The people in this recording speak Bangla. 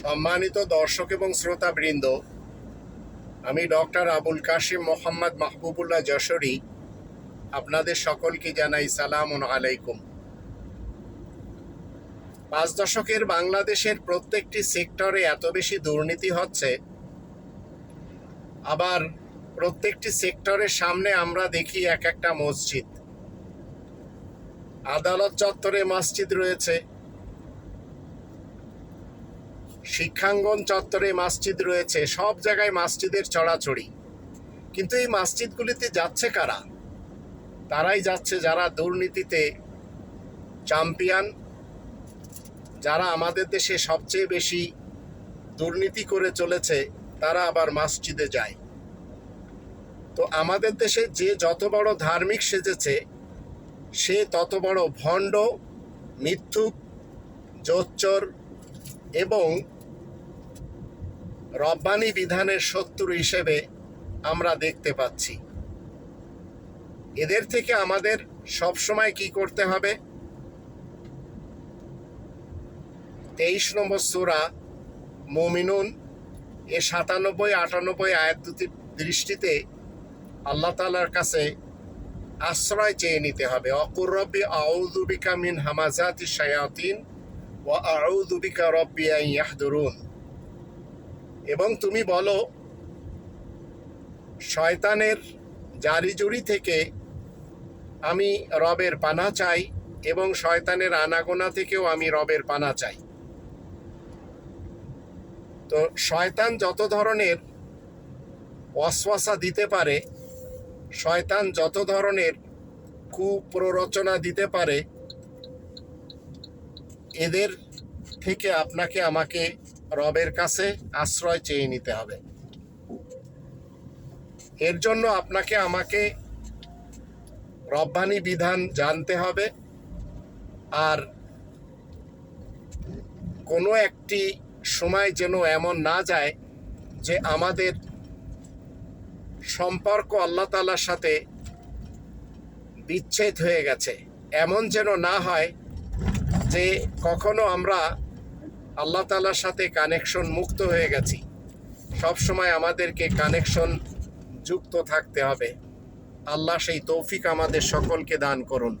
সম্মানিত দর্শক এবং শ্রোতাবৃন্দ, আমি ডক্টর আবুল কাশিম মোহাম্মদ মাহবুবুল্লাহ যশোরী আপনাদের সকলকে জানাই সালাম আলাইকুম। পাঁচ দশকের বাংলাদেশের প্রত্যেকটি সেক্টরে এত বেশি দুর্নীতি হচ্ছে, আবার প্রত্যেকটি সেক্টরের সামনে আমরা দেখি এক একটা মসজিদ। আদালত চত্বরে মসজিদ রয়েছে শিক্ষাঙ্গন চত্বরে মসজিদ রয়েছে, সব জায়গায় মসজিদের চড়াচড়ি। কিন্তু এই মসজিদগুলিতে যাচ্ছে কারা? তারাই যাচ্ছে যারা দুর্নীতিতে চ্যাম্পিয়ন যারা আমাদের দেশে সবচেয়ে বেশি দুর্নীতি করে চলেছে, তারা আবার মসজিদে যায়। তো আমাদের দেশে যে যত বড় ধার্মিক সেজেছে, সে তত বড় ভণ্ড, মিথ্যুক, জোচ্চর এবং রব্বানি বিধানের শত্রু হিসেবে আমরা দেখতে পাচ্ছি। এদের থেকে আমাদের সবসময় কি করতে হবে? তেইশ নম্বর সুরা মুমিনুন, এ সাতানব্বই, আটানব্বই আয়াত দুটির দৃষ্টিতে আল্লাহ তালার কাছে আশ্রয় চেয়ে নিতে হবে। অকুর রব্বি আউদুবিকা মিন হামাজাতি শায়াতিন ও আউদুবিকা রব্বি ইয়াহদুরুন। এবং তুমি বলো, শয়তানের জারিজুরি থেকে আমি রবের পানা চাই এবং শয়তানের আনাগোনা থেকেও আমি রবের পানা চাই। তো শয়তান যত ধরনের অশ্বাসা দিতে পারে, শয়তান যত ধরনের কুপ্ররচনা দিতে পারে এদের থেকে আপনাকে আমাকে রবের কাছে আশ্রয় চেয়ে নিতে হবে। এর জন্য আপনাকে আমাকে রব্বানি বিধান জানতে হবে আর কোনো একটি সময় যেন এমন না যায় যে আমাদের সম্পর্ক আল্লাহ তালার সাথে বিচ্ছেদ হয়ে গেছে। এমন যেন না হয় যে কখনো আমরা আল্লাহ তালার সাথে কানেকশন মুক্ত হয়ে গেছি, সব সময় আমাদেরকে কানেকশন যুক্ত থাকতে হবে। আল্লাহ সেই তৌফিক আমাদের সকলকে দান করুন।